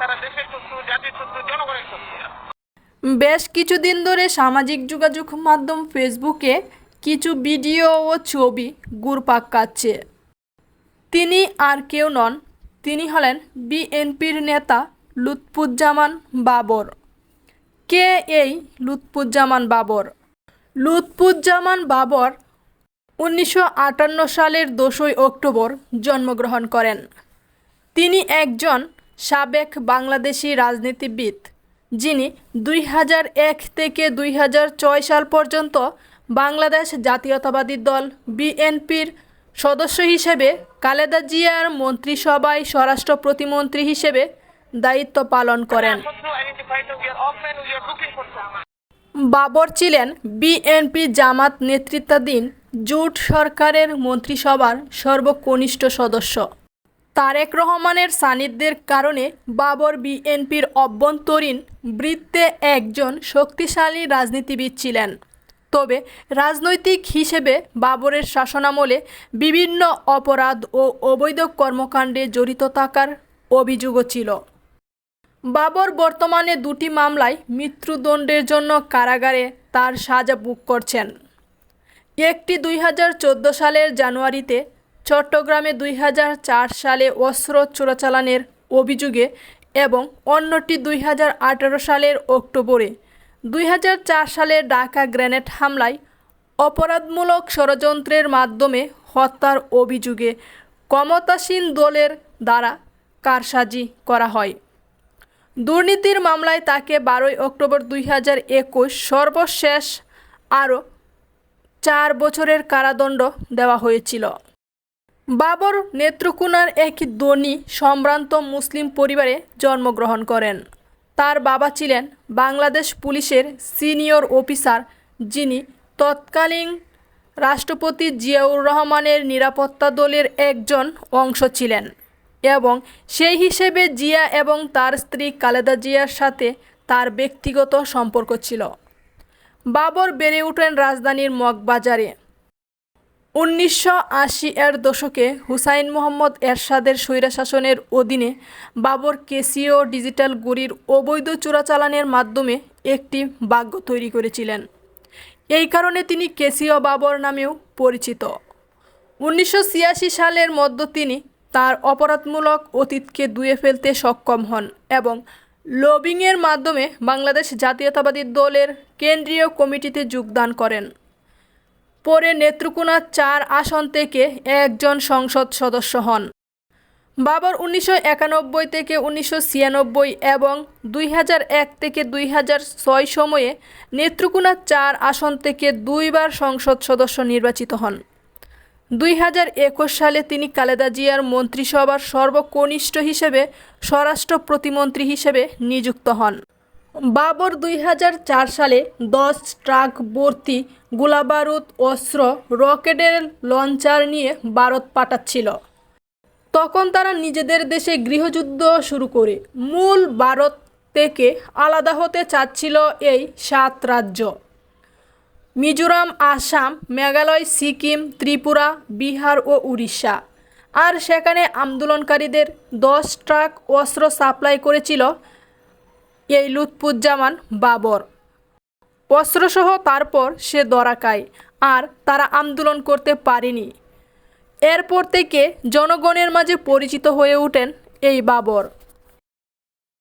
তারা দেশের শত্রু জাতির শত্রু জনগণের শত্রু বেশ কিছুদিন ধরে সামাজিক যোগাযোগ মাধ্যম ফেসবুকে কিছু ভিডিও ও ছবি ঘুরপাক কাচ্ছে তিনি আর কেউ নন, তিনি হলেন বিএনপির নেতা লুৎফুজ্জামান বাবর। কে এই লুৎফুজ্জামান বাবর? লুৎফুজ্জামান বাবর উনিশশো আটান্ন সালের দোসই অক্টোবর জন্মগ্রহণ করেন। তিনি একজন সাবেক বাংলাদেশি রাজনীতিবিদ, যিনি দুই হাজার এক থেকে দুই হাজার ছয় সাল পর্যন্ত বাংলাদেশ জাতীয়তাবাদী দল বিএনপির সদস্য হিসেবে কালেদা জিয়ার মন্ত্রিসভায় স্বরাষ্ট্র প্রতিমন্ত্রী হিসেবে দায়িত্ব পালন করেন। বাবর ছিলেন বিএনপি জামাত নেতৃত্বাধীন জোট সরকারের মন্ত্রিসভার সর্বকনিষ্ঠ সদস্য। তারেক রহমানের সান্নিধ্যের কারণে বাবর বিএনপির অভ্যন্তরীণ বৃত্তে একজন শক্তিশালী রাজনীতিবিদ ছিলেন। তবে রাজনৈতিক হিসেবে বাবরের শাসনামলে বিভিন্ন অপরাধ ও অবৈধ কর্মকাণ্ডে জড়িত থাকার অভিযোগও ছিল। বাবর বর্তমানে দুটি মামলায় মৃত্যুদণ্ডের জন্য কারাগারে তার সাজা বুক করছেন। একটি দুই হাজার চোদ্দ সালের জানুয়ারিতে চট্টগ্রামে দুই হাজার চার সালে অস্ত্র চোরাচালানের অভিযোগে এবং অন্যটি দুই হাজার আঠারো সালের অক্টোবরে। দুই হাজার চার সালে ঢাকা গ্রেনেড হামলায় অপরাধমূলক ষড়যন্ত্রের মাধ্যমে হত্যার অভিযোগে ক্ষমতাসীন দলের দ্বারা কারসাজি করা হয়। দুর্নীতির মামলায় তাকে বারোই অক্টোবর দুই হাজার একুশ সর্বশেষ আরও চার বছরের কারাদণ্ড দেওয়া হয়েছিল। বাবর নেত্রকোনার এক ধনী সম্ভ্রান্ত মুসলিম পরিবারে জন্মগ্রহণ করেন। তার বাবা ছিলেন বাংলাদেশ পুলিশের সিনিয়র অফিসার, যিনি তৎকালীন রাষ্ট্রপতি জিয়াউর রহমানের নিরাপত্তা দলের একজন অংশ ছিলেন এবং সেই হিসেবে জিয়া এবং তার স্ত্রী কালেদা জিয়ার সাথে তার ব্যক্তিগত সম্পর্ক ছিল। বাবর বেড়ে ওঠেন রাজধানীর মগবাজারে। উনিশশো আশি এর দশকে হুসাইন মোহাম্মদ এরশাদের স্বৈরশাসনের অধীনে বাবর কেসিও ডিজিটাল গড়ির অবৈধ চোরাচালানের মাধ্যমে একটি ভাগ্য তৈরি করেছিলেন। এই কারণে তিনি কেসিও বাবর নামেও পরিচিত। উনিশশো ছিয়াশি সালের মধ্য তিনি তার অপরাধমূলক অতীতকে ধুয়ে ফেলতে সক্ষম হন এবং লবিংয়ের মাধ্যমে বাংলাদেশ জাতীয়তাবাদী দলের কেন্দ্রীয় কমিটিতে যোগদান করেন। পরে নেত্রকোনা চার আসন থেকে একজন সংসদ সদস্য হন। বাবর উনিশশো একানব্বই থেকে উনিশশো ছিয়ানব্বই এবং দুই হাজার এক থেকে দুই হাজার ছয় সময়ে নেত্রকোনা চার আসন থেকে দুইবার সংসদ সদস্য নির্বাচিত হন। দুই হাজার একুশ সালে তিনি কালেদা জিয়ার মন্ত্রিসভার সর্বকনিষ্ঠ হিসেবে স্বরাষ্ট্র প্রতিমন্ত্রী হিসেবে নিযুক্ত হন। বাবর দুই হাজার চার সালে দশ ট্রাক ভর্তি গোলাবারুদ অস্ত্র রকেটের লঞ্চার নিয়ে ভারত পাঠাচ্ছিল। তখন তারা নিজেদের দেশে গৃহযুদ্ধ শুরু করে। মূল ভারত থেকে আলাদা হতে চাচ্ছিল এই সাত রাজ্য। মিজোরাম, আসাম, মেঘালয়, সিকিম, ত্রিপুরা, বিহার ও উড়িষ্যা। আর সেখানে আন্দোলনকারীদের দশ ট্রাক অস্ত্র সাপ্লাই করেছিল এই লুৎফুজ্জামান বাবর। অস্ত্রসহ তারপর সে দরাকায়, আর তারা আন্দোলন করতে পারেনি। এরপর থেকে জনগণের মাঝে পরিচিত হয়ে ওঠেন এই বাবর।